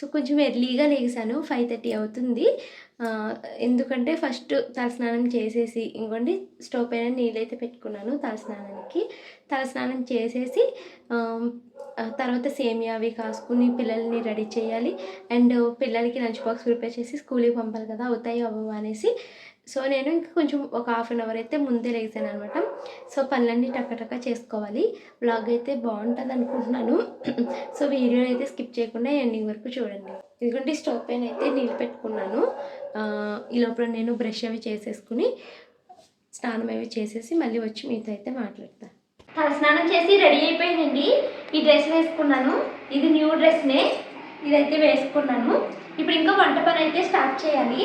So కొంచెం ఎర్లీగా లేసాను. Five thirty అవుతుంది. ఎందుకంటే ఫస్ట్ తలస్నానం చేసేసి ఇంకోండి స్టవ్ పైన నీళ్ళైతే పెట్టుకున్నాను తలస్నానానికి. తలస్నానం చేసేసి తర్వాత సేమియా అవి కాసుకుని పిల్లల్ని రెడీ చేయాలి. అండ్ పిల్లలకి లంచ్ బాక్స్ ప్రిపేర్ చేసి స్కూల్కి పంపాలి కదా అవుతాయి అవ్వవు అనేసి సో నేను ఇంకా కొంచెం ఒక హాఫ్ అన్ అవర్ అయితే ముందే లేసాను అనమాట సో పనులన్నీ టక్కటక్క చేసుకోవాలి. బ్లాగ్ అయితే బాగుంటుంది అనుకుంటున్నాను. సో వీడియో అయితే స్కిప్ చేయకుండా ఎండింగ్ వరకు చూడండి. ఎందుకంటే స్టవ్ పైన అయితే నీళ్ళు పెట్టుకున్నాను. ఈ లోపల నేను బ్రష్ అవి చేసేసుకుని స్నానం అవి చేసేసి మళ్ళీ వచ్చి మీతో అయితే మాట్లాడతాను స్నానం చేసి రెడీ అయిపోయిందండి. ఈ డ్రెస్ వేసుకున్నాను. ఇది న్యూ డ్రెస్నే. ఇదైతే వేసుకున్నాను. ఇప్పుడు ఇంకా వంట పని అయితే స్టార్ట్ చేయాలి.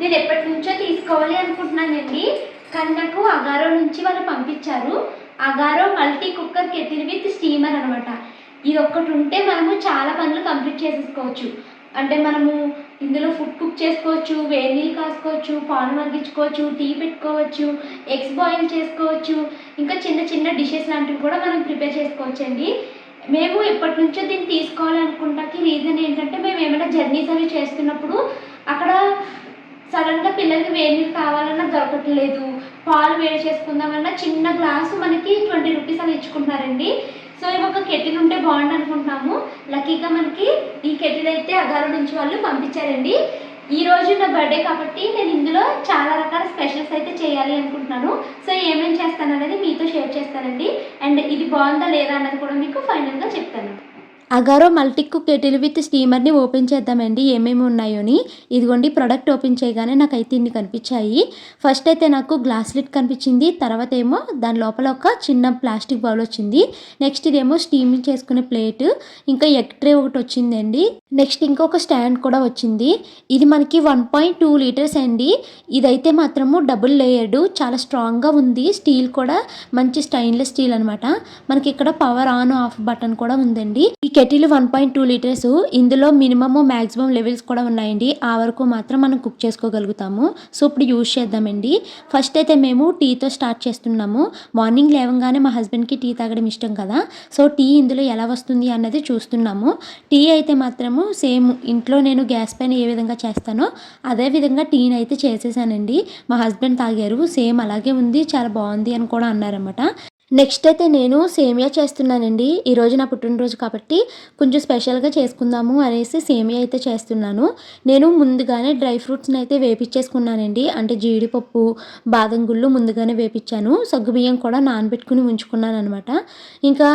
నేను ఎప్పటి నుంచో తీసుకోవాలి అనుకుంటున్నానండి. కానీ నాకు అగారో నుంచి వాళ్ళు పంపించారు. Agaro multi cooker kettle with steamer అనమాట ఇది ఒక్కటి ఉంటే మనము చాలా పనులు కంప్లీట్ చేసేసుకోవచ్చు. అంటే మనము ఇందులో ఫుడ్ కుక్ చేసుకోవచ్చు వేడి నీళ్ళు కాసుకోవచ్చు పాలు మరిగించుకోవచ్చు టీ పెట్టుకోవచ్చు ఎగ్స్ బాయిల్ చేసుకోవచ్చు. ఇంకా చిన్న చిన్న డిషెస్ లాంటివి కూడా మనం ప్రిపేర్ చేసుకోవచ్చు అండి మేము ఎప్పటి నుంచో దీన్ని తీసుకోవాలనుకుంటాకి రీజన్ ఏంటంటే మేము ఏమైనా జర్నీస్ అవి చేస్తున్నప్పుడు అక్కడ సడన్గా పిల్లలకి వేడి నీళ్ళు కావాలన్నా దొరకట్లేదు. పాలు వేడి చేసుకుందామన్నా చిన్న గ్లాసు మనకి ట్వంటీ రూపీస్ అని ఇచ్చుకుంటున్నారండి. సో ఇవి ఒక కెటిల్ ఉంటే బాగుండు అనుకుంటున్నాము. లక్కీగా మనకి ఈ కెటిల్ అయితే అగారు నుంచి వాళ్ళు పంపించారండి. ఈ రోజు నా బర్త్డే కాబట్టి నేను ఇందులో చాలా రకాల స్పెషల్స్ అయితే చేయాలి అనుకుంటున్నాను. సో ఏమేమి చేస్తాను అనేది మీతో షేర్ చేస్తానండి. అండ్ ఇది బాగుందా లేదా అన్నది కూడా మీకు ఫైనల్గా చెప్తాను. Agaro multi cook kettle with స్టీమర్ని open చేద్దామండి. ఏమేమి ఉన్నాయోని? ఇదిగోండి ప్రోడక్ట్ ఓపెన్ చేయగానే నాకైతే ఇన్ని కనిపించాయి. ఫస్ట్ అయితే నాకు గ్లాస్ లిట్ కనిపించింది. తర్వాత ఏమో దాని లోపల ఒక చిన్న ప్లాస్టిక్ బౌల్ వచ్చింది. నెక్స్ట్ ఇదేమో స్టీమింగ్ చేసుకునే ప్లేట్. ఇంకా ఎగ్ ట్రే ఒకటి వచ్చిందండి. నెక్స్ట్ ఇంకొక స్టాండ్ కూడా వచ్చింది. ఇది మనకి వన్ పాయింట్ టూ లీటర్స్ అండి. ఇదైతే మాత్రము డబుల్ లేయర్డ్ చాలా స్ట్రాంగ్గా ఉంది. స్టీల్ కూడా మంచి స్టైన్లెస్ స్టీల్ అనమాట మనకి ఇక్కడ పవర్ ఆన్ ఆఫ్ బటన్ కూడా ఉందండి. ఈ kettle one point two litres. ఇందులో మినిమమ్ మ్యాక్సిమం లెవెల్స్ కూడా ఉన్నాయండి. ఆ వరకు మాత్రం మనం కుక్ చేసుకోగలుగుతాము. సో ఇప్పుడు యూజ్ చేద్దామండి. ఫస్ట్ అయితే మేము టీతో స్టార్ట్ చేస్తున్నాము. మార్నింగ్ లేవగానే మా హస్బెండ్కి టీ తాగడం ఇష్టం కదా. సో టీ ఇందులో ఎలా వస్తుంది అన్నది చూస్తున్నాము. టీ అయితే మాత్రము సేమ్ ఇంట్లో నేను గ్యాస్ పైన ఏ విధంగా చేస్తానో అదే విధంగా టీని అయితే చేసేసానండి. మా హస్బెండ్ తాగారు. సేమ్ అలాగే ఉంది. చాలా బాగుంది అని కూడా అన్నారన్నమాట. నెక్స్ట్ అయితే నేను సేమియా చేస్తున్నానండి. ఈరోజు నా పుట్టినరోజు కాబట్టి కొంచెం స్పెషల్గా చేసుకుందాము అనేసి సేమియా అయితే చేస్తున్నాను. నేను ముందుగానే డ్రై ఫ్రూట్స్ని అయితే వేపించేసుకున్నానండి అంటే జీడిపప్పు బాదం గుళ్ళు ముందుగానే వేపించాను సగ్గుబియ్యం కూడా నానబెట్టుకుని ఉంచుకున్నాను అనమాట ఇంకా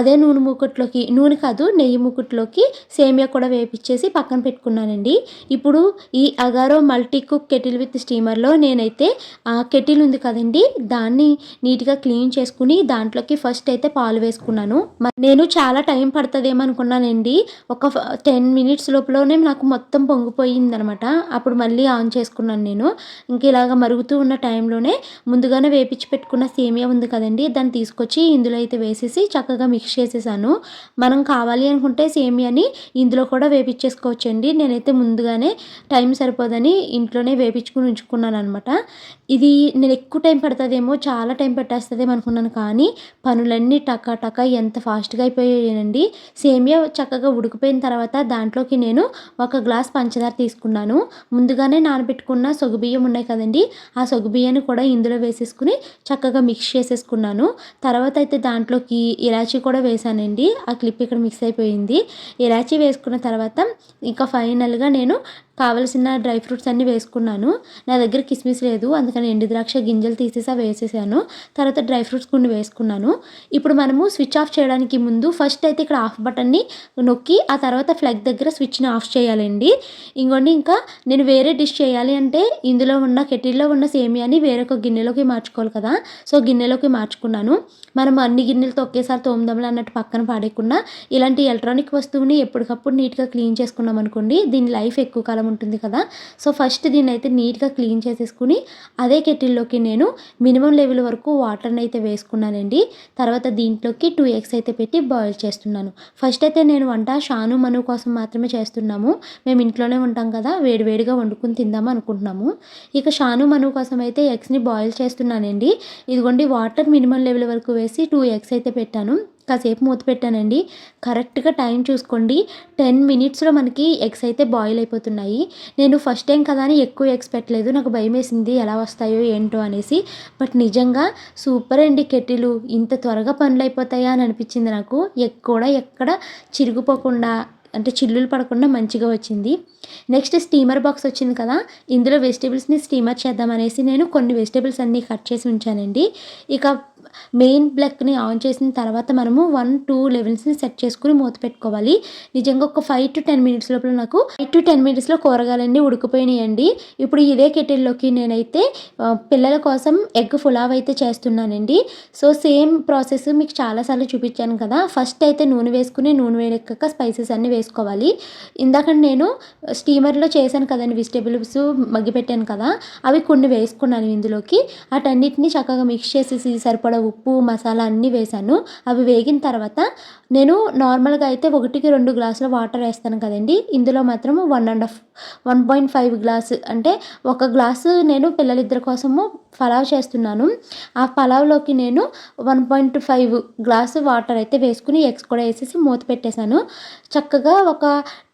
అదే నూనె మూకుట్లోకి నూనె కాదు నెయ్యి మూకుట్లోకి సేమియా కూడా వేపించేసి పక్కన పెట్టుకున్నానండి. ఇప్పుడు ఈ Agaro multi cook kettle with స్టీమర్లో నేనైతే ఆ కెటిల్ ఉంది కదండి దాన్ని నీట్గా క్లీన్ చేసుకుని దాంట్లోకి ఫస్ట్ అయితే పాలు వేసుకున్నాను. నేను చాలా టైం పడుతుందేమో అనుకున్నానండి ఒక టెన్ మినిట్స్ లోపలనే నాకు మొత్తం పొంగిపోయింది అనమాట అప్పుడు మళ్ళీ ఆన్ చేసుకున్నాను నేను. ఇంక ఇలాగ మరుగుతూ ఉన్న టైంలోనే ముందుగానే వేపించి పెట్టుకున్న సేమియా ఉంది కదండి దాన్ని తీసుకొచ్చి ఇందులో అయితే వేసేసి చక్కగా మిక్స్ చేసేసాను. మనం కావాలి అనుకుంటే సేమియాని ఇందులో కూడా వేపించేసుకోవచ్చండి నేనైతే ముందుగానే టైం సరిపోదని ఇంట్లోనే వేపించుకుని ఉంచుకున్నాను అనమాట ఇది నేను ఎక్కువ టైం పడుతుందేమో చాలా టైం పెట్టేస్తుందేమో అనుకున్నాను కానీ పనులన్నీ టకాటక ఎంత ఫాస్ట్గా అయిపోయాయండి సేమియా చక్కగా ఉడికిపోయిన తర్వాత దాంట్లోకి నేను ఒక గ్లాస్ పంచదార తీసుకున్నాను. ముందుగానే నానబెట్టుకున్న సొగుబియ్యం ఉన్నాయి కదండి ఆ సొగుబియ్యాన్ని కూడా ఇందులో వేసేసుకుని చక్కగా మిక్స్ చేసేసుకున్నాను. తర్వాత అయితే దాంట్లోకి ఇలాచీ కూడా వేసానండి. ఆ క్లిప్ ఇక్కడ మిక్స్ అయిపోయింది. ఇలాచీ వేసుకున్న తర్వాత ఇంకా ఫైనల్గా నేను కావలసిన డ్రై ఫ్రూట్స్ అన్నీ వేసుకున్నాను. నా దగ్గర కిస్మిస్ లేదు. అందుకని ఎండు ద్రాక్ష గింజలు తీసేసి వేసేసాను. తర్వాత డ్రై ఫ్రూట్స్ కొన్ని వేసుకున్నాను. ఇప్పుడు మనము స్విచ్ ఆఫ్ చేయడానికి ముందు ఫస్ట్ అయితే ఇక్కడ ఆఫ్ బటన్ని నొక్కి ఆ తర్వాత ఫ్లగ్ దగ్గర స్విచ్ని ఆఫ్ చేయాలండి. ఇంకోండి ఇంకా నేను వేరే డిష్ చేయాలి అంటే ఇందులో ఉన్న కెటిల్లో ఉన్న సేమియాని వేరొక గిన్నెలోకి మార్చుకోవాలి కదా. సో గిన్నెలోకి మార్చుకున్నాను. మనం అన్ని గిన్నెలతో ఒకేసారి తోముదాంలు అన్నట్టు పక్కన పాడేయకుండా ఇలాంటి ఎలక్ట్రానిక్ వస్తువుని ఎప్పటికప్పుడు నీట్గా క్లీన్ చేసుకున్నాం అనుకోండి దీని లైఫ్ ఎక్కువ కాలం ఉంటుంది కదా. సో ఫస్ట్ దీన్ని అయితే నీట్గా క్లీన్ చేసేసుకుని అదే కెటిల్లోకి నేను మినిమం లెవెల్ వరకు వాటర్ని అయితే వేసుకున్నానండి. తర్వాత దీంట్లోకి టూ ఎగ్స్ అయితే పెట్టి బాయిల్ చేస్తున్నాను. ఫస్ట్ అయితే నేను వంట షాను మను కోసం మాత్రమే చేస్తున్నాము. మేము ఇంట్లోనే ఉంటాం కదా వేడివేడిగా వండుకుని తిందాము అనుకుంటున్నాము. ఇక షాను మను కోసం అయితే ఎగ్స్ని బాయిల్ చేస్తున్నానండి. ఇదిగోండి వాటర్ మినిమం లెవెల్ వరకు వేసి టూ ఎగ్స్ అయితే పెట్టాను. కాసేపు మూత పెట్టానండి. కరెక్ట్గా టైం చూసుకోండి. టెన్ మినిట్స్లో మనకి ఎగ్స్ అయితే బాయిల్ అయిపోతున్నాయి. నేను ఫస్ట్ టైం కదా అని ఎక్కువ ఎగ్స్ పెట్టలేదు. నాకు భయం వేసింది ఎలా వస్తాయో ఏంటో అనేసి. బట్ నిజంగా సూపర్ అండి కెటిలు. ఇంత త్వరగా పనులు అయిపోతాయా అని అనిపించింది నాకు. ఎగ్ కూడా ఎక్కడ చిరిగిపోకుండా అంటే చిల్లులు పడకుండా మంచిగా వచ్చింది. నెక్స్ట్ స్టీమర్ బాక్స్ వచ్చింది కదా. ఇందులో వెజిటేబుల్స్ని స్టీమర్ చేద్దామనేసి నేను కొన్ని వెజిటేబుల్స్ అన్నీ కట్ చేసి ఉంచానండి. ఇక మెయిన్ బ్లక్ని ఆన్ చేసిన తర్వాత మనము వన్ టూ లెవెల్స్ని సెట్ చేసుకుని మూత పెట్టుకోవాలి. నిజంగా ఒక ఫైవ్ టు టెన్ మినిట్స్ లోపల నాకు ఫైవ్ టు టెన్ మినిట్స్లో కూరగాయలన్నీ ఉడికిపోయినాయండి. ఇప్పుడు ఇదే కెటిల్లోకి నేనైతే పిల్లల కోసం ఎగ్ పులావ్ అయితే చేస్తున్నానండి. సో సేమ్ ప్రాసెస్ మీకు చాలాసార్లు చూపించాను కదా. ఫస్ట్ అయితే నూనె వేసుకుని నూనె వేడెక్కాక స్పైసెస్ అన్నీ వేసుకోవాలి. ఇందాక నేను స్టీమర్లో చేశాను కదండి వెజిటేబుల్స్ మగ్గి పెట్టాను కదా అవి కొన్ని వేసుకున్నాను ఇందులోకి. వాటన్నిటిని చక్కగా మిక్స్ చేసేసి సరిపడా ఉప్పు మసాలా అన్నీ వేసాను అవి వేగిన తర్వాత నేను నార్మల్గా అయితే ఒకటికి రెండు గ్లాసుల వాటర్ వేస్తాను కదండి. ఇందులో మాత్రం one and half one point five glass అంటే ఒక గ్లాసు నేను పిల్లలిద్దరి కోసము పలావ్ చేస్తున్నాను. ఆ పలావ్లోకి నేను one point five glass water అయితే వేసుకుని ఎగ్స్ కూడా వేసేసి మూత పెట్టేశాను. చక్కగా ఒక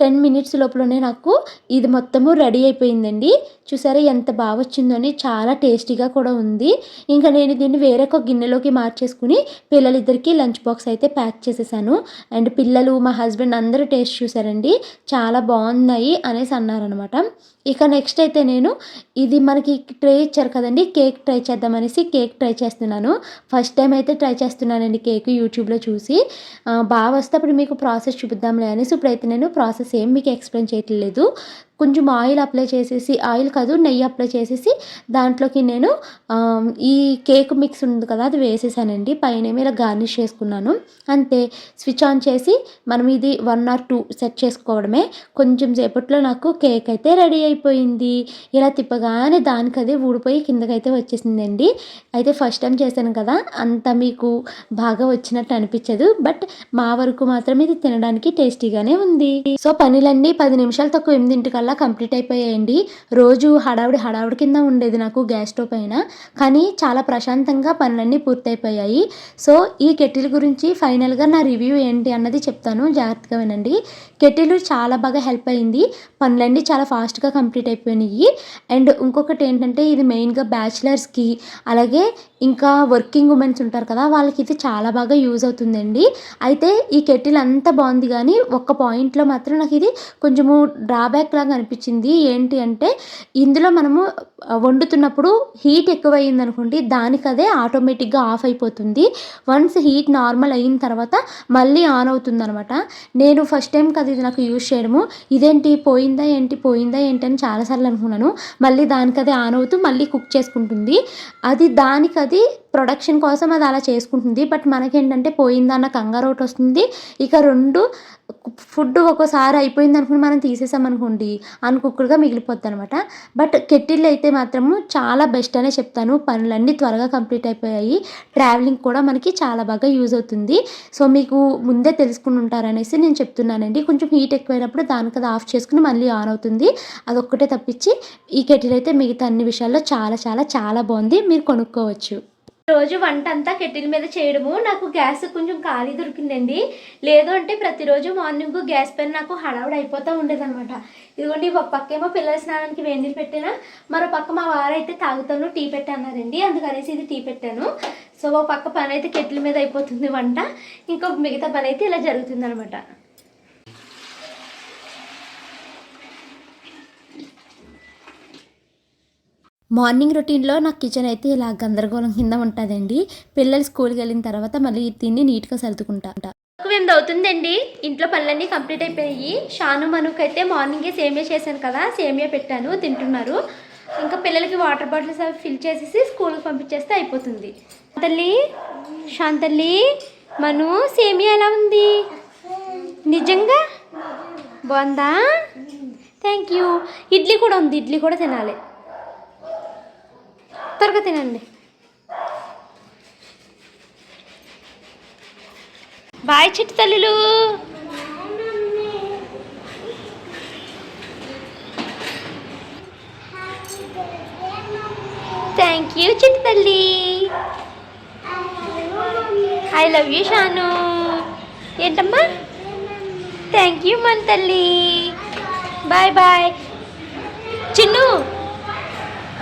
టెన్ మినిట్స్ లోపలనే నాకు ఇది మొత్తము రెడీ అయిపోయిందండి. చూసారా ఎంత బాగా వచ్చిందో అని చాలా టేస్టీగా కూడా ఉంది. ఇంకా నేను దీన్ని వేరొక గిన్నెలో గిన్నెలోకి మార్చేసుకుని పిల్లలిద్దరికీ లంచ్ బాక్స్ అయితే ప్యాక్ చేసేసాను. అండ్ పిల్లలు మా హస్బెండ్ అందరూ టేస్ట్ చూసారండి. చాలా బాగున్నాయి అనేసి అన్నారనమాట ఇక నెక్స్ట్ అయితే నేను ఇది మనకి ట్రై ఇచ్చారు కదండి కేక్ ట్రై చేద్దామనేసి కేక్ ట్రై చేస్తున్నాను. ఫస్ట్ టైం అయితే ట్రై చేస్తున్నానండి కేక్ యూట్యూబ్లో చూసి. బాగా వస్తే అప్పుడు మీకు ప్రాసెస్ చూపిద్దాంలే అనేసి ఇప్పుడైతే నేను ప్రాసెస్ ఏం మీకు ఎక్స్ప్లెయిన్ చేయట్లేదు. కొంచెం ఆయిల్ అప్లై చేసేసి ఆయిల్ కాదు నెయ్యి అప్లై చేసేసి దాంట్లోకి నేను ఈ కేక్ మిక్స్ ఉంది కదా అది వేసేసానండి. పైన ఇలా గార్నిష్ చేసుకున్నాను. అంతే స్విచ్ ఆన్ చేసి మనం ఇది వన్ ఆర్ టూ సెట్ చేసుకోవడమే. కొంచెం సేపట్లో నాకు కేక్ అయితే రెడీ అయిపోయింది. ఇలా తిప్పగానే దానికి అదే ఊడిపోయి కిందకైతే వచ్చేసిందండి. అయితే ఫస్ట్ టైం చేశాను కదా అంత మీకు బాగా వచ్చినట్టు అనిపించదు. బట్ మా వరకు మాత్రం ఇది తినడానికి టేస్టీగానే ఉంది. సో పనిలండి పది నిమిషాలు తక్కువ ఎనిమిదింటికల్లా కంప్లీట్ అయిపోయాయండి. రోజు హడావుడి హడావుడి కింద ఉండేది నాకు గ్యాస్ స్టవ్ పైన. కానీ చాలా ప్రశాంతంగా పనులన్నీ పూర్తయిపోయాయి. సో ఈ కెటిల్ గురించి ఫైనల్గా నా రివ్యూ ఏంటి అన్నది చెప్తాను. జాగ్రత్తగా వినండి. కెటిల్ చాలా బాగా హెల్ప్ అయింది. పనులన్నీ చాలా ఫాస్ట్గా కంప్లీట్ అయిపోయినాయి. అండ్ ఇంకొకటి ఏంటంటే ఇది మెయిన్గా బ్యాచిలర్స్కి అలాగే ఇంకా వర్కింగ్ ఉమెన్స్ ఉంటారు కదా వాళ్ళకి ఇది చాలా బాగా యూజ్ అవుతుందండి. అయితే ఈ కెటిల్ అంత బాగుంది కానీ ఒక్క పాయింట్లో మాత్రం నాకు ఇది కొంచెము డ్రాబ్యాక్ లాగా అనిపించింది. ఏంటి అంటే ఇందులో మనము వండుతున్నప్పుడు హీట్ ఎక్కువ అయింది అనుకోండి దానికి అదే ఆటోమేటిక్గా ఆఫ్ అయిపోతుంది. వన్స్ హీట్ నార్మల్ అయిన తర్వాత మళ్ళీ ఆన్ అవుతుంది అనమాట నేను ఫస్ట్ టైం కదా ఇది నాకు యూజ్ చేయడము. ఇదేంటి పోయిందా ఏంటి పోయిందా ఏంటి అని చాలాసార్లు అనుకున్నాను. మళ్ళీ దానికి అదే ఆన్ అవుతూ మళ్ళీ కుక్ చేసుకుంటుంది. అది దానికి అది দিয়ে ప్రొడక్షన్ కోసం అది అలా చేసుకుంటుంది. బట్ మనకేంటంటే పోయిందన్న కంగారు ఒకటి వస్తుంది. ఇక రెండు ఫుడ్ ఒక్కోసారి అయిపోయింది అనుకుని మనం తీసేసామనుకోండి కుక్కర్గా మిగిలిపోద్ది అనమాట బట్ కెటిల్ అయితే మాత్రము చాలా బెస్ట్ అనే చెప్తాను. పనులన్నీ త్వరగా కంప్లీట్ అయిపోయాయి. ట్రావెలింగ్ కూడా మనకి చాలా బాగా యూజ్ అవుతుంది. సో మీకు ముందే తెలుసుకుని ఉంటారనేసి నేను చెప్తున్నానండి. కొంచెం హీట్ ఎక్కువైనప్పుడు దానికి అది ఆఫ్ చేసుకుని మళ్ళీ ఆన్ అవుతుంది. అదొక్కటే తప్పించి ఈ కెటిల్ అయితే మిగతా అన్ని విషయాల్లో చాలా చాలా చాలా బాగుంది. మీరు కొనుక్కోవచ్చు. రోజు వంట అంతా కెటిల్ మీద చేయడము. నాకు గ్యాస్ కొంచెం ఖాళీ దొరికిందండి. లేదు అంటే ప్రతిరోజు మార్నింగ్ గ్యాస్ పైన నాకు హడావుడి అయిపోతూ ఉండేదన్నమాట. ఇదిగోండి ఒక పక్క ఏమో పిల్లల స్నానానికి వేడి పెట్టిన. మరో పక్క మా వారైతే తాగుతాను టీ పెట్టన్నారండి. అందుకనేసి ఇది టీ పెట్టాను. సో ఒక పక్క పని అయితే కెటిల్ మీద అయిపోతుంది వంట. ఇంకొక మిగతా పని అయితే ఇలా జరుగుతుంది అనమాట మార్నింగ్ రొటీన్లో నాకు కిచెన్ అయితే ఇలా గందరగోళం కింద ఉంటుందండి. పిల్లలు స్కూల్కి వెళ్ళిన తర్వాత మళ్ళీ దీన్ని నీట్గా సర్దుకుంటా ఎనిమిది అవుతుందండి ఇంట్లో పనులన్నీ కంప్లీట్ అయిపోయాయి. షాను మనుకు అయితే మార్నింగే సేమియా చేశాను కదా సేమియా పెట్టాను తింటున్నారు. ఇంకా పిల్లలకి వాటర్ బాటిల్స్ అవి ఫిల్ చేసేసి స్కూల్కి పంపించేస్తే అయిపోతుంది. తల్లి శాంతల్లి మను సేమియా ఎలా ఉంది? నిజంగా? బాగుందా థ్యాంక్ యూ ఇడ్లీ కూడా ఉంది ఇడ్లీ కూడా తినాలి. త్వరగా తినండి. బాయ్ చిట్టి తల్లులు. థ్యాంక్ యూ చిట్టి తల్లి. ఐ లవ్ యూ షాను ఏంటమ్మా? థ్యాంక్ యూ మన తల్లి. Bye bye Chinnu.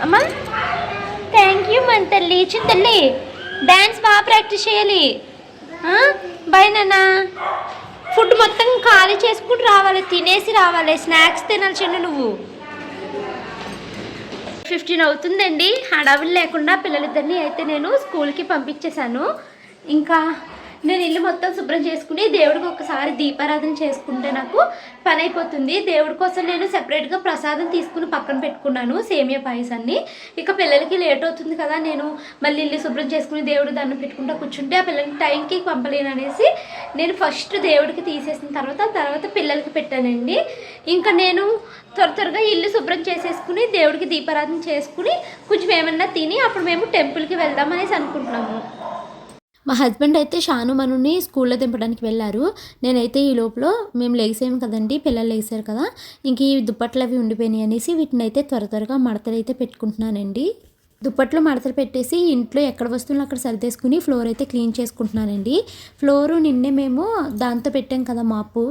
అమ్మా? థ్యాంక్ యూ మన తల్లి. చిన్న తల్లి డ్యాన్స్ బాగా ప్రాక్టీస్ చేయాలి. బాయ్ నాన్న. ఫుడ్ మొత్తం ఖాళీ చేసుకుంటూ రావాలి తినేసి రావాలి. స్నాక్స్ తినాలి చిన్న నువ్వు. ఫిఫ్టీన్ అవుతుందండి. హడావిడి లేకుండా పిల్లలిద్దరిని అయితే నేను స్కూల్కి పంపించేశాను. ఇంకా నేను ఇల్లు మొత్తం శుభ్రం చేసుకుని దేవుడికి ఒకసారి దీపారాధన చేసుకుంటే నాకు పని అయిపోతుంది దేవుడి కోసం నేను సెపరేట్గా ప్రసాదం తీసుకుని పక్కన పెట్టుకున్నాను సేమియా పాయసాన్ని. ఇక పిల్లలకి లేట్ అవుతుంది కదా నేను మళ్ళీ ఇల్లు శుభ్రం చేసుకుని దేవుడు దండం పెట్టుకుంటా కూర్చుంటే ఆ పిల్లలకి టైంకి పంపలేను అనేసి నేను ఫస్ట్ దేవుడికి తీసేసిన తర్వాత తర్వాత పిల్లలకి పెట్టానండి. ఇంకా నేను త్వర త్వరగా ఇల్లు శుభ్రం చేసేసుకుని దేవుడికి దీపారాధన చేసుకుని కొంచెం ఏమన్నా తిని అప్పుడు మేము టెంపుల్కి వెళ్దాం అనేసి అనుకుంటున్నాము. మా హస్బెండ్ అయితే షాను మనుని స్కూల్లో దింపడానికి వెళ్ళారు. నేనైతే ఈ లోపల మేము లేసాము కదండి పిల్లలు లేసారు కదా ఇంక ఈ దుప్పట్లు అవి ఉండిపోయినాయి అనేసి వీటిని అయితే త్వర త్వరగా మడతలు అయితే పెట్టుకుంటున్నానండి. దుప్పట్లు మడతలు పెట్టేసి ఇంట్లో ఎక్కడ వస్తువులు అక్కడ సర్దేసుకుని ఫ్లోర్ అయితే క్లీన్ చేసుకుంటున్నానండి. ఫ్లోరు నిన్నే మేము దాంతో పెట్టాం కదా మాపు.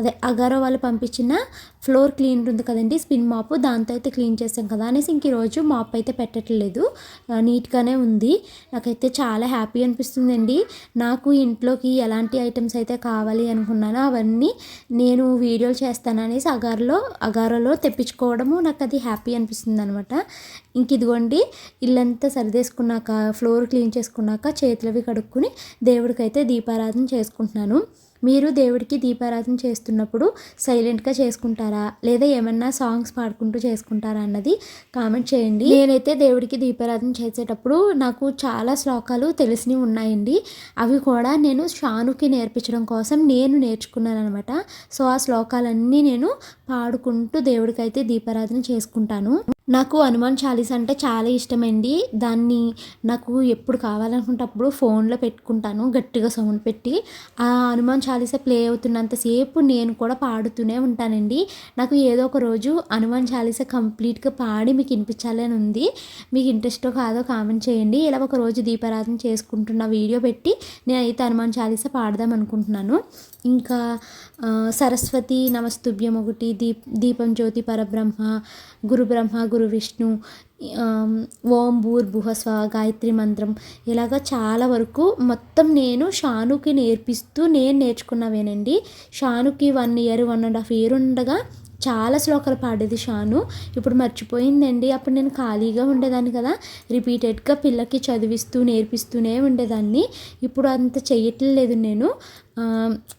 అదే అగారో వాళ్ళు పంపించిన ఫ్లోర్ క్లీన్ ఉంది కదండి స్పిన్ మాపు. దాంతో అయితే క్లీన్ చేసాం కదా అనేసి ఇంక ఈరోజు మాప్ అయితే పెట్టట్లేదు. నీట్గానే ఉంది. నాకైతే చాలా హ్యాపీ అనిపిస్తుందండి. నాకు ఇంట్లోకి ఎలాంటి ఐటమ్స్ అయితే కావాలి అనుకున్నానో అవన్నీ నేను వీడియోలు చేస్తాను అనేసి అగారులో అగారోలో తెప్పించుకోవడము నాకు అది హ్యాపీ అనిపిస్తుంది అనమాట ఇంక ఇదిగోండి ఇల్లంతా సరిదేసుకున్నాక ఫ్లోర్ క్లీన్ చేసుకున్నాక చేతులవి కడుక్కుని దేవుడికైతే దీపారాధన చేసుకుంటున్నాను. మీరు దేవుడికి దీపారాధన చేస్తున్నప్పుడు సైలెంట్గా చేసుకుంటారా? లేదా ఏమన్నా సాంగ్స్ పాడుకుంటూ చేసుకుంటారా అన్నది కామెంట్ చేయండి. నేనైతే దేవుడికి దీపారాధన చేసేటప్పుడు నాకు చాలా శ్లోకాలు తెలిసినవి ఉన్నాయండి. అవి కూడా నేను షానుకి నేర్పించడం కోసం నేను నేర్చుకున్నాను అనమాట సో ఆ శ్లోకాలన్నీ నేను పాడుకుంటూ దేవుడికైతే దీపారాధన చేసుకుంటాను. నాకు హనుమాన్ చాలీస్ అంటే చాలా ఇష్టమండి. దాన్ని నాకు ఎప్పుడు కావాలనుకుంటప్పుడు ఫోన్లో పెట్టుకుంటాను గట్టిగా సౌండ్ పెట్టి. ఆ హనుమాన్ చాలీస ప్లే అవుతున్నంతసేపు నేను కూడా పాడుతూనే ఉంటానండి. నాకు ఏదో ఒక రోజు హనుమాన్ చాలీస కంప్లీట్గా పాడి మీకు వినిపించాలని ఉంది. మీకు ఇంట్రెస్టో కాదో కామెంట్ చేయండి. ఇలా ఒక రోజు దీపారాధన చేసుకుంటున్న వీడియో పెట్టి నేనైతే హనుమాన్ చాలీస పాడదాం అనుకుంటున్నాను. ఇంకా సరస్వతి నమస్తుభ్యం ఒకటి దీప్ దీపం జ్యోతి పరబ్రహ్మ గురు బ్రహ్మ గురు విష్ణు ఓం భూర్ స్వ గాయత్రి మంత్రం. ఇలాగ చాలా వరకు మొత్తం నేను షానుకి నేర్పిస్తూ నేను నేర్చుకున్నవేనండి. షానుకి one year one and half year ఉండగా చాలా శ్లోకాలు పాడేది షాను. ఇప్పుడు మర్చిపోయిందండి. అప్పుడు నేను ఖాళీగా ఉండేదాన్ని కదా. రిపీటెడ్గా పిల్లకి చదివిస్తూ నేర్పిస్తూనే ఉండేదాన్ని. ఇప్పుడు అంత చేయట్లేదు నేను.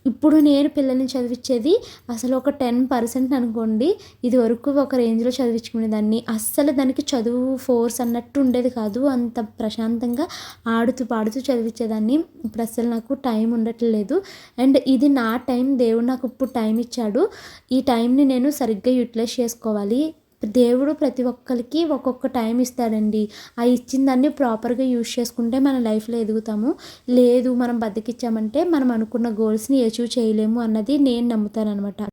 ఇప్పుడు నేను పిల్లల్ని చదివించేది అసలు ఒక టెన్ పర్సెంట్ అనుకోండి. ఇది వరకు ఒక రేంజ్లో చదివించుకునేదాన్ని. అస్సలు దానికి చదువు ఫోర్స్ అన్నట్టు ఉండేది కాదు. అంత ప్రశాంతంగా ఆడుతూ పాడుతూ చదివించేదాన్ని ఇప్పుడు అస్సలు నాకు టైం ఉండట్లేదు. అండ్ ఇది నా టైం. దేవుడు నాకు ఇప్పుడు టైం ఇచ్చాడు. ఈ టైంని నేను సరిగ్గా యూటిలైజ్ చేసుకోవాలి. దేవుడు ప్రతి ఒక్కరికి ఒక్కొక్క టైం ఇస్తాడండి. ఆ ఇచ్చిన దాన్ని ప్రాపర్గా యూజ్ చేసుకుంటే మన లైఫ్లో ఎదుగుతాము. లేదు మనం బతికిచ్చామంటే మనం అనుకున్న గోల్స్ని అచీవ్ చేయలేము అన్నది నేను నమ్ముతాను అనమాట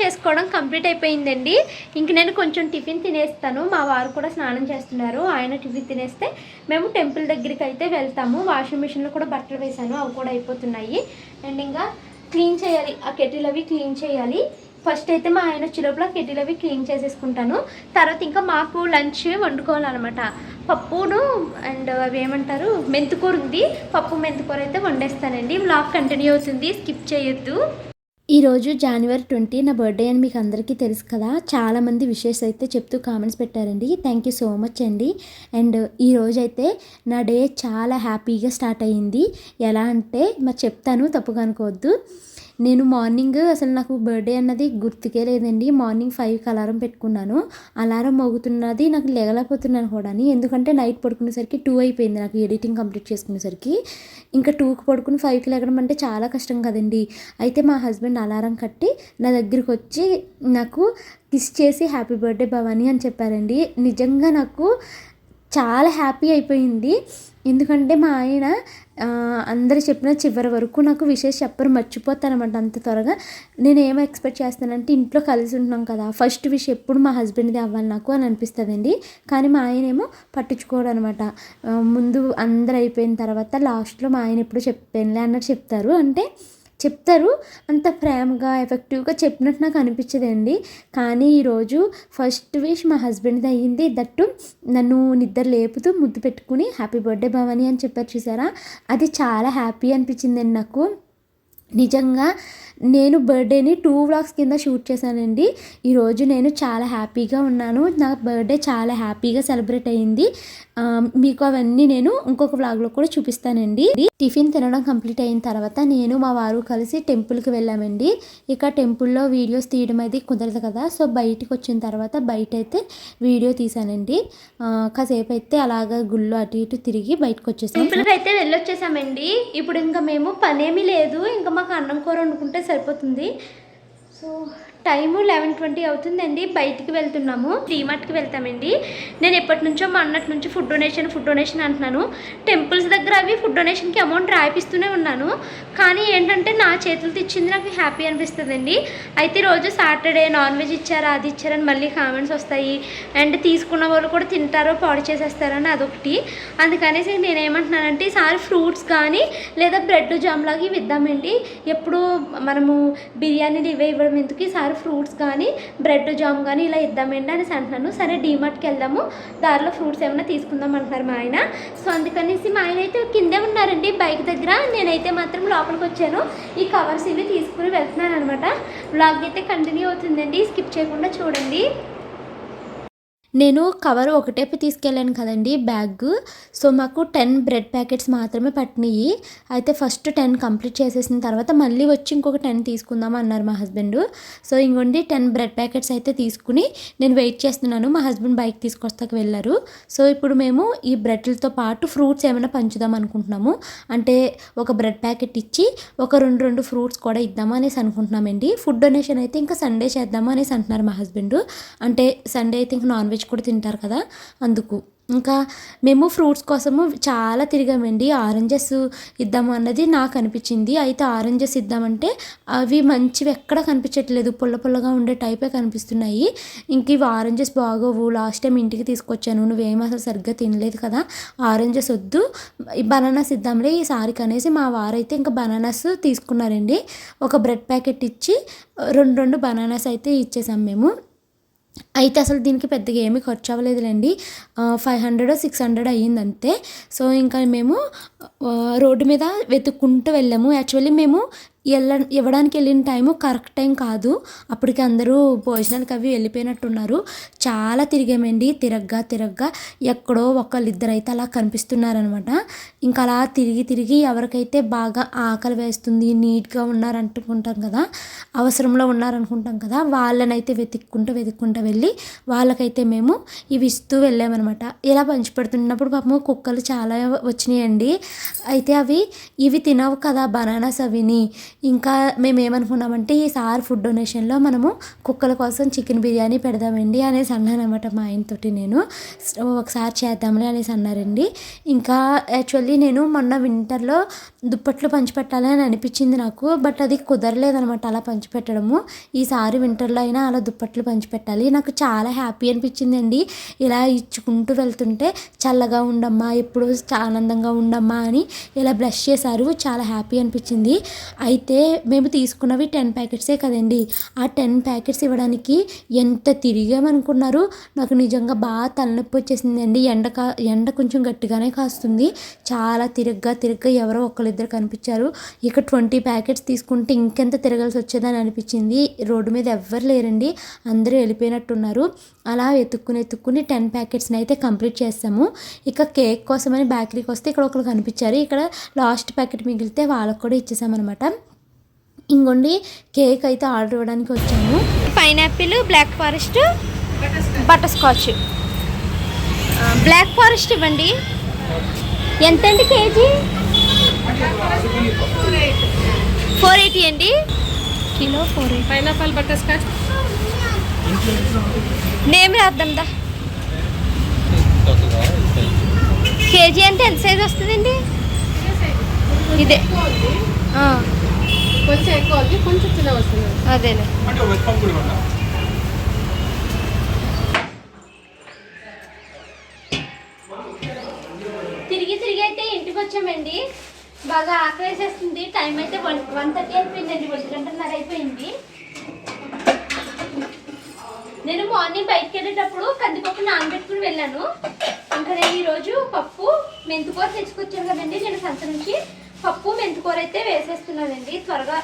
చేసుకోవడం కంప్లీట్ అయిపోయిందండి. ఇంక నేను కొంచెం టిఫిన్ తినేస్తాను. మా వారు కూడా స్నానం చేస్తున్నారు. ఆయన టిఫిన్ తినేస్తే మేము టెంపుల్ దగ్గరికి అయితే వెళ్తాము. వాషింగ్ మిషన్లో కూడా బట్టలు వేసాను అవి కూడా అయిపోతున్నాయి. అండ్ ఇంకా క్లీన్ చేయాలి. ఆ కెటిల్ అవి క్లీన్ చేయాలి. ఫస్ట్ అయితే మా ఆయన వచ్చే లోపల అవి క్లీన్ చేసేసుకుంటాను. తర్వాత ఇంకా మాకు లంచ్ వండుకోవాలన్నమాట. పప్పును అండ్ అవి ఏమంటారు? మెంతుకూర ఉంది. పప్పు మెంతుకూర అయితే వండేస్తానండి. బ్లాగ్ కంటిన్యూ అవుతుంది. స్కిప్ చేయొద్దు. ఈరోజు జనవరి ట్వంటీ నా బర్త్డే అని మీకు అందరికీ తెలుసు కదా. చాలామంది విషెస్ అయితే చెప్తూ కామెంట్స్ పెట్టారండి. థ్యాంక్ యూ సో మచ్ అండి. అండ్ ఈరోజు అయితే నా డే చాలా హ్యాపీగా స్టార్ట్ అయ్యింది. ఎలా అంటే మరి చెప్తాను తప్పుగా అనుకోవద్దు. నేను మార్నింగ్ అసలు నాకు బర్త్డే అన్నది గుర్తుకే లేదండి. మార్నింగ్ ఫైవ్కి అలారం పెట్టుకున్నాను. అలారం మోగుతున్నది నాకు లేగలేకపోతున్నాను కూడా ఎందుకంటే నైట్ పడుకునేసరికి టూ అయిపోయింది నాకు ఎడిటింగ్ కంప్లీట్ చేసుకునేసరికి. ఇంకా టూకి పడుకుని ఫైవ్కి లేగడం అంటే చాలా కష్టం కదండి. అయితే మా హస్బెండ్ అలారం కట్టి నా దగ్గరికి వచ్చి నాకు కిస్ చేసి హ్యాపీ బర్త్డే భవాని అని చెప్పారండి. నిజంగా నాకు చాలా హ్యాపీ అయిపోయింది. ఎందుకంటే మా ఆయన అందరు చెప్పిన చివరి వరకు నాకు విషయం చెప్పరు మర్చిపోతానమాట అంత త్వరగా. నేను ఏం ఎక్స్పెక్ట్ చేస్తానంటే ఇంట్లో కలిసి ఉంటున్నాం కదా ఫస్ట్ విష్ ఎప్పుడు మా హస్బెండ్ది అవ్వాలి నాకు అని అనిపిస్తుందండి. కానీ మా ఆయన ఏమో పట్టించుకోడు అనమాట ముందు అందరు అయిపోయిన తర్వాత లాస్ట్లో మా ఆయన ఎప్పుడు చెప్పానులే అన్నట్టు చెప్తారు. అంటే చెప్తారు. అంత ప్రేమగా ఎఫెక్టివ్గా చెప్పినట్టు నాకు అనిపించదండి. కానీ ఈరోజు ఫస్ట్ విష్ మా హస్బెండ్ది అయ్యింది. దట్టు నన్ను నిద్ర లేపుతూ ముద్దు పెట్టుకుని హ్యాపీ బర్త్డే భవాని అని చెప్పారు చూసారా? అది చాలా హ్యాపీ అనిపించిందండి నాకు. నిజంగా నేను బర్త్డేని టూ వ్లాగ్స్ కింద షూట్ చేశానండి. ఈరోజు నేను చాలా హ్యాపీగా ఉన్నాను. నా బర్త్డే చాలా హ్యాపీగా సెలబ్రేట్ అయ్యింది. మీకు అవన్నీ నేను ఇంకొక వ్లాగ్లో కూడా చూపిస్తానండి. టిఫిన్ తినడం కంప్లీట్ అయిన తర్వాత నేను మా వారు కలిసి టెంపుల్కి వెళ్ళామండి. ఇక టెంపుల్లో వీడియోస్ తీయడం అది కుదరదు కదా సో బయటికి వచ్చిన తర్వాత బయట అయితే వీడియో తీసానండి కాసేపు అయితే అలాగ గుళ్ళు అటు ఇటు తిరిగి బయటకు వచ్చేసాం. టెంపుల్కి అయితే వెళ్ళొచ్చేసామండి. ఇప్పుడు ఇంకా మేము పనేమీ లేదు. ఇంకా మాకు అన్నం కూర వండుకుంటే సరిపోతుంది. సో టైము లెవెన్ ట్వంటీ అవుతుందండి. బయటికి వెళ్తున్నాము. డీమార్ట్కి వెళ్తామండి. నేను ఎప్పటి నుంచో మా అన్నటి నుంచి ఫుడ్ డొనేషన్ ఫుడ్ డొనేషన్ అంటున్నాను. టెంపుల్స్ దగ్గర అవి ఫుడ్ డొనేషన్కి అమౌంట్ రాయిపిస్తూనే ఉన్నాను. కానీ ఏంటంటే నా చేతులతో ఇచ్చింది నాకు హ్యాపీ అనిపిస్తుందండి. అయితే రోజు సాటర్డే నాన్ వెజ్ ఇచ్చారా అది ఇచ్చారని మళ్ళీ కామెంట్స్ వస్తాయి. అండ్ తీసుకున్న వాళ్ళు కూడా తింటారో పాడు చేసేస్తారని అదొకటి. అందుకనేసి నేను ఏమంటున్నానంటే ఈసారి ఫ్రూట్స్ కానీ లేదా బ్రెడ్ జామ్ లాగా ఇవి ఇద్దామండి. ఎప్పుడు మనము బిర్యానీలు ఇవే ఇవ్వడం ఎందుకు? ఈసారి ఫ్రూట్స్ కానీ బ్రెడ్ జామ్ కానీ ఇలా ఇద్దామండి అనేసి అంటున్నాను. సరే డీమార్ట్కి వెళ్దాము. దారిలో ఫ్రూట్స్ ఏమైనా తీసుకుందాం అంటున్నారు మా ఆయన. సో అందుకనేసి మా ఆయన అయితే కిందే ఉన్నారండి బైక్ దగ్గర. నేనైతే మాత్రం లోపలికి వచ్చాను. ఈ కవర్స్ ఇవి తీసుకుని వెళ్తున్నాను అనమాట బ్లాగ్ అయితే కంటిన్యూ అవుతుందండి. స్కిప్ చేయకుండా చూడండి. నేను కవర్ ఒకటేపు తీసుకెళ్ళాను కదండి బ్యాగ్. సో మాకు టెన్ బ్రెడ్ ప్యాకెట్స్ మాత్రమే పట్టినాయి. అయితే ఫస్ట్ టెన్ కంప్లీట్ చేసేసిన తర్వాత మళ్ళీ వచ్చి ఇంకొక టెన్ తీసుకుందాం అన్నారు మా హస్బెండ్. సో ఇంకోండి టెన్ బ్రెడ్ ప్యాకెట్స్ అయితే తీసుకుని నేను వెయిట్ చేస్తున్నాను. మా హస్బెండ్ బైక్ తీసుకొస్తాకి వెళ్ళారు. సో ఇప్పుడు మేము ఈ బ్రెడ్లతో పాటు ఫ్రూట్స్ ఏమైనా పంచుదాం అనుకుంటున్నాము. అంటే ఒక బ్రెడ్ ప్యాకెట్ ఇచ్చి ఒక రెండు రెండు ఫ్రూట్స్ కూడా ఇద్దాము అనేసి అనుకుంటున్నామండి. ఫుడ్ డొనేషన్ అయితే ఇంకా సండే చేద్దాము అనేసి అంటున్నారు మా హస్బెండ్. అంటే సండే అయితే ఇంకా నాన్ వెజ్ కూడా తింటారు కదా అందుకు. ఇంకా మేము ఫ్రూట్స్ కోసము చాలా తిరిగామండి. ఆరెంజెస్ ఇద్దాము అన్నది నాకు అనిపించింది. అయితే ఆరెంజెస్ ఇద్దామంటే అవి మంచివి ఎక్కడ కనిపించట్లేదు. పుల్ల పుల్లగా ఉండే టైపే కనిపిస్తున్నాయి. ఇంక ఇవి ఆరెంజెస్ బాగోవు. లాస్ట్ టైం ఇంటికి తీసుకొచ్చాను. నువ్వేం అసలు సరిగ్గా తినలేదు కదా. ఆరెంజెస్ వద్దు. బనానాస్ ఇద్దాంలే ఈ సారికి అనేసి మా వారైతే ఇంకా బనానాస్ తీసుకున్నారండి. ఒక బ్రెడ్ ప్యాకెట్ ఇచ్చి రెండు రెండు బనానాస్ అయితే ఇచ్చేసాం మేము. అయితే అసలు దీనికి పెద్దగా ఏమీ ఖర్చు అవ్వలేదులేండి. ఫైవ్ హండ్రెడ్ సిక్స్ హండ్రెడ్ అయ్యింది అంతే సో ఇంకా మేము రోడ్డు మీద వెతుక్కుంటూ వెళ్ళాము. యాక్చువల్లీ మేము వెళ్ళ ఇవ్వడానికి వెళ్ళిన టైము కరెక్ట్ టైం కాదు. అప్పటికి అందరూ భోజనానికి అవి వెళ్ళిపోయినట్టున్నారు. చాలా తిరిగామండి. తిరగ్గా తిరగ్గా ఎక్కడో ఒకళ్ళిద్దరు అయితే అలా కనిపిస్తున్నారనమాట ఇంకా అలా తిరిగి తిరిగి ఎవరికైతే బాగా ఆకలి వేస్తుంది నీట్గా ఉన్నారనుకుంటాం కదా అవసరంలో ఉన్నారనుకుంటాం కదా వాళ్ళనైతే వెతుక్కుంటూ వెతుక్కుంటూ వెళ్ళి వాళ్ళకైతే మేము ఇవి ఇస్తూ వెళ్ళామన్నమాట. ఇలా పంచిపెడుతున్నప్పుడు పాపము కుక్కలు చాలా వచ్చినాయండి. అయితే అవి ఇవి తినవు కదా బనానాస్ అవిని. ఇంకా మేము ఏమనుకున్నామంటే ఈ సార్ ఫుడ్ డొనేషన్లో మనము కుక్కల కోసం చికెన్ బిర్యానీ పెడదామండి అనేసి అన్నాను అనమాట మా ఆయనతోటి నేను. ఒకసారి చేద్దాంలే అనేసి అన్నారండి. ఇంకా యాక్చువల్లీ నేను మొన్న వింటర్లో దుప్పట్లు పంచిపెట్టాలి అని అనిపించింది నాకు బట్ అది కుదరలేదనమాట అలా పంచిపెట్టడము. ఈసారి వింటర్లో అయినా అలా దుప్పట్లు పంచిపెట్టాలి. నాకు చాలా హ్యాపీ అనిపించిందండి. ఇలా ఇచ్చుకుంటూ వెళ్తుంటే చల్లగా ఉండమ్మా ఎప్పుడు ఆనందంగా ఉండమ్మా అని ఇలా బ్లష్ చేశారు. చాలా హ్యాపీ అనిపించింది. అయితే అయితే మేము తీసుకున్నవి టెన్ ప్యాకెట్సే కదండి. ఆ టెన్ ప్యాకెట్స్ ఇవ్వడానికి ఎంత తిరిగామనుకున్నారు? నాకు నిజంగా బాగా తలనొప్పి వచ్చేసిందండి. ఎండ కా ఎండ కొంచెం గట్టిగానే కాస్తుంది. చాలా తిరగ్గా తిరగ్గా ఎవరో ఒకళ్ళిద్దరు కనిపించారు. ఇక ట్వంటీ ప్యాకెట్స్ తీసుకుంటే ఇంకెంత తిరగాల్సి వచ్చేదని అనిపించింది. రోడ్డు మీద ఎవ్వరు లేరండి. అందరూ వెళ్ళిపోయినట్టున్నారు. అలా ఎత్తుక్కుని ఎత్తుక్కుని టెన్ ప్యాకెట్స్ని అయితే కంప్లీట్ చేస్తాము. ఇక కేక్ కోసమని బేకరీకి వస్తే ఇక్కడ ఒకరు కనిపించారు. ఇక్కడ లాస్ట్ ప్యాకెట్ మిగిలితే వాళ్ళకు కూడా ఇచ్చేసామన్నమాట. ఇంకోండి కేక్ అయితే ఆర్డర్ ఇవ్వడానికి వచ్చాము. Pineapple black forest butterscotch black forest ఇవ్వండి. ఎంతండి కేజీ ఫోర్ ఎయిటీ అండి. Kilo four eighty pineapple butterscotch name రాద్దాం దా. కేజీ అంటే ఎంత సైజ్ వస్తుందండి? ఇదే. ఆ, కొంచెం ఎక్కువ ఉంది కొంచెం చిన్న వస్తుంది. అదేలే. తిరిగి తిరిగి అయితే ఇంటికి వచ్చామండి. బాగా ఆకలేసేస్తుంది. టైం అయితే వన్ వన్ థర్టీ అయిపోయిందండి. ఒంటి గంటన్నర అయిపోయింది. నేను మార్నింగ్ బయటకు వెళ్ళేటప్పుడు కందిపప్పు నానబెట్టుకుని వెళ్ళాను. ఇంకా నేను ఈరోజు పప్పు మెంతికూర తెచ్చుకొచ్చాను కదండి. నేను సంత నుంచి పప్పు మెంతికూర అయితే వేసేస్తున్నానండి. త్వరగా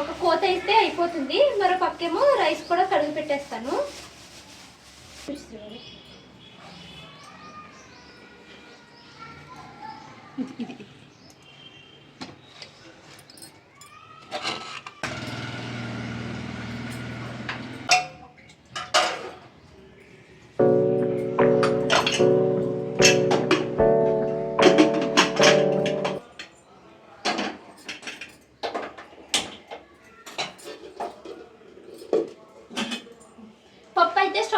ఒక కోత అయితే అయిపోతుంది. మరో పక్కేమో రైస్ కూడా కడుగు పెట్టేస్తాను. ఇది.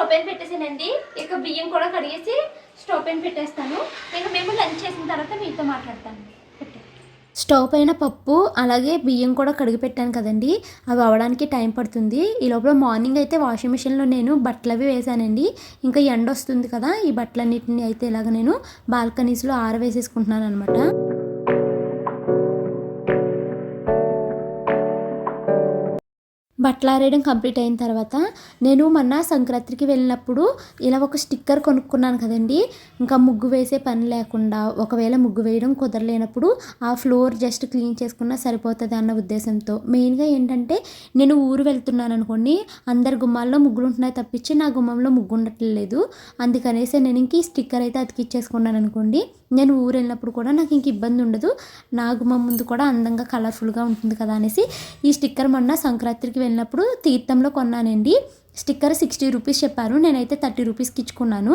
స్టవ్ పైన పెట్టేసానండి ఇక బియ్యం కూడా కడిగేసి స్టవ్ పైన పెట్టేస్తాను. ఇక మేము లంచ్ చేసిన తర్వాత మీతో మాట్లాడతాను. స్టవ్ పైన పప్పు అలాగే బియ్యం కూడా కడిగి పెట్టాను కదండి. అవి అవడానికి టైం పడుతుంది. ఈ లోపల మార్నింగ్ అయితే వాషింగ్ మిషన్లో నేను బట్టలు అవి వేసానండి ఇంకా ఎండ వస్తుంది కదా ఈ బట్టలన్నిటిని అయితే ఇలాగ నేను బాల్కనీస్లో ఆరవేసేసుకుంటున్నాను అనమాట బట్టలు ఆరేయడం కంప్లీట్ అయిన తర్వాత నేను మొన్న సంక్రాంతికి వెళ్ళినప్పుడు ఇలా ఒక స్టిక్కర్ కొనుక్కున్నాను కదండి. ఇంకా ముగ్గు వేసే పని లేకుండా ఒకవేళ ముగ్గు వేయడం కుదరలేనప్పుడు ఆ ఫ్లోర్ జస్ట్ క్లీన్ చేసుకున్నా సరిపోతుంది అన్న ఉద్దేశంతో. మెయిన్గా ఏంటంటే నేను ఊరు వెళ్తున్నాను అనుకోండి అందరి గుమ్మాల్లో ముగ్గులు ఉంటున్నాయి తప్పించి నా గుమ్మంలో ముగ్గు ఉండట్లేదు అందుకనేసి నేను ఇంక ఈ స్టిక్కర్ అయితే అతికిచ్చేసుకున్నాను అనుకోండి. నేను ఊరు వెళ్ళినప్పుడు కూడా నాకు ఇంక ఇబ్బంది ఉండదు. నా ముందు కూడా అందంగా కలర్ఫుల్గా ఉంటుంది కదా అనేసి ఈ స్టిక్కర్ మొన్న సంక్రాంతికి వెళ్ళినప్పుడు తీర్థంలో కొన్నానండి. స్టిక్కర్ సిక్స్టీ రూపీస్ చెప్పారు. నేనైతే థర్టీ రూపీస్కి ఇచ్చుకున్నాను.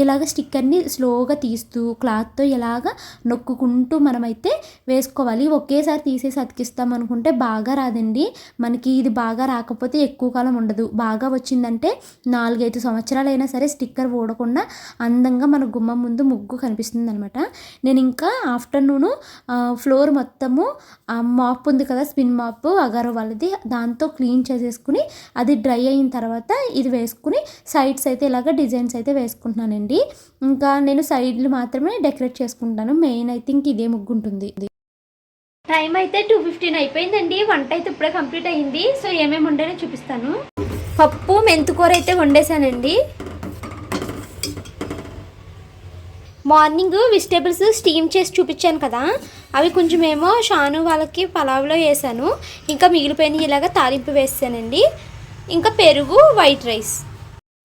ఇలాగ స్టిక్కర్ని స్లోగా తీస్తూ క్లాత్తో ఇలాగ నొక్కుకుంటూ మనమైతే వేసుకోవాలి. ఒకేసారి తీసేసి అతికిస్తాం అనుకుంటే బాగా రాదండి. మనకి ఇది బాగా రాకపోతే ఎక్కువ కాలం ఉండదు. బాగా వచ్చిందంటే నాలుగైదు సంవత్సరాలు అయినా సరే స్టిక్కర్ ఊడకుండా అందంగా మన గుమ్మం ముందు ముగ్గు కనిపిస్తుంది అనమాట నేను ఇంకా ఆఫ్టర్నూను ఫ్లోర్ మొత్తము మాప్ ఉంది కదా స్పిన్ మాప్ అగారో వాళ్ళది దాంతో క్లీన్ చేసేసుకుని అది డ్రై అయిన తర్వాత ఇది వేసుకుని సైడ్స్ అయితే ఇలాగ డిజైన్స్ అయితే వేసుకుంటున్నానండి. ఇంకా నేను సైడ్లు మాత్రమే డెకరేట్ చేసుకుంటాను. మెయిన్ అయితే ఇంక ఇదే ముగ్గు ఉంటుంది. టైం అయితే టూ ఫిఫ్టీన్ అయిపోయిందండి. వంట అయితే ఇప్పుడే కంప్లీట్ అయింది. సో ఏమేమి వండానో చూపిస్తాను. పప్పు మెంతుకూర అయితే వండేసానండి మార్నింగ్ వెజిటేబుల్స్ స్టీమ్ చేసి చూపించాను కదా. అవి కొంచెం ఏమో షాను వాళ్ళకి పలావ్లో వేసాను. ఇంకా మిగిలిపోయిన ఇలాగ తాలింపు వేసానండి. ఇంకా పెరుగు వైట్ రైస్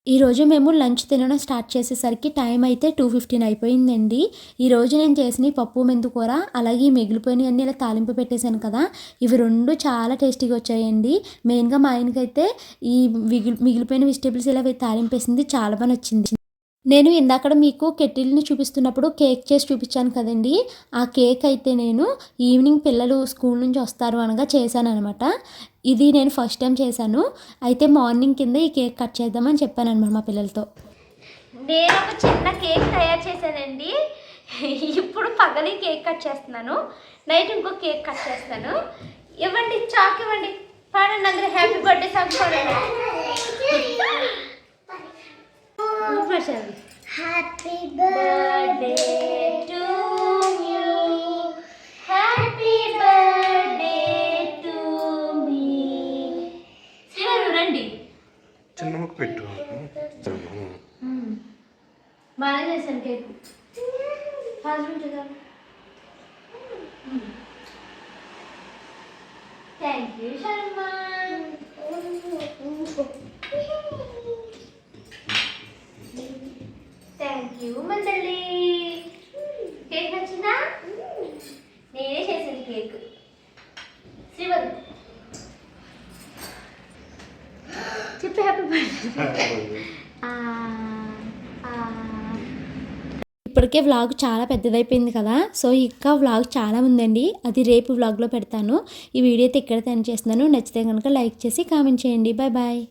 ఈరోజు మేము లంచ్ తినడం స్టార్ట్ చేసేసరికి టైం అయితే టూ ఫిఫ్టీన్ అయిపోయిందండి. ఈరోజు నేను చేసిన పప్పు పప్పు మెంతుకూర అలాగే మిగిలిపోయినవి అన్నీ ఇలా తాలింపు పెట్టేశాను కదా. ఇవి రెండు చాలా టేస్టీగా వచ్చాయండి. మెయిన్గా మా ఆయనకైతే ఈ మిగిలిపోయిన వెజిటేబుల్స్ ఇలా తాలింపు వేసింది చాలా బాగా నచ్చింది. నేను ఇందాకడ మీకు కెటిల్ని చూపిస్తున్నప్పుడు కేక్ చేసి చూపించాను కదండి. ఆ కేక్ అయితే నేను ఈవినింగ్ పిల్లలు స్కూల్ నుంచి వస్తారు అనగా చేశాను అనమాట ఇది నేను ఫస్ట్ టైం చేశాను. అయితే మార్నింగ్ కింద ఈ కేక్ కట్ చేద్దామని చెప్పాను అనమాట మా పిల్లలతో. నేను ఒక చిన్న కేక్ తయారు చేశానండి. ఇప్పుడు పగలి కేక్ కట్ చేస్తున్నాను. నైట్ ఇంకో కేక్ కట్ చేస్తాను ఇవ్వండి చాక్ ఇవ్వండి. పాడండి అందరూ హ్యాపీ బర్త్డే సాంగ్ పాడండి. Happy birthday to you happy birthday to మీ శ్రీవారు రండి. చిన్న పెట్టు. బాగా చేశాను cake. Husband thank you Sharma thank you మందల్లి cake నచ్చిందా నేనే చేసింది కేక్ శ్రీవర్ ఆ, ఆ. ఇప్పటికే వ్లాగ్ చాలా పెద్దదైపోయింది కదా సో ఇంకా వ్లాగ్ చాలా ఉందండి. అది రేపు వ్లాగ్లో పెడతాను. ఈ వీడియో అయితే ఇక్కడ తయారు చేస్తున్నాను. నచ్చితే కనుక లైక్ చేసి కామెంట్ చేయండి. Bye bye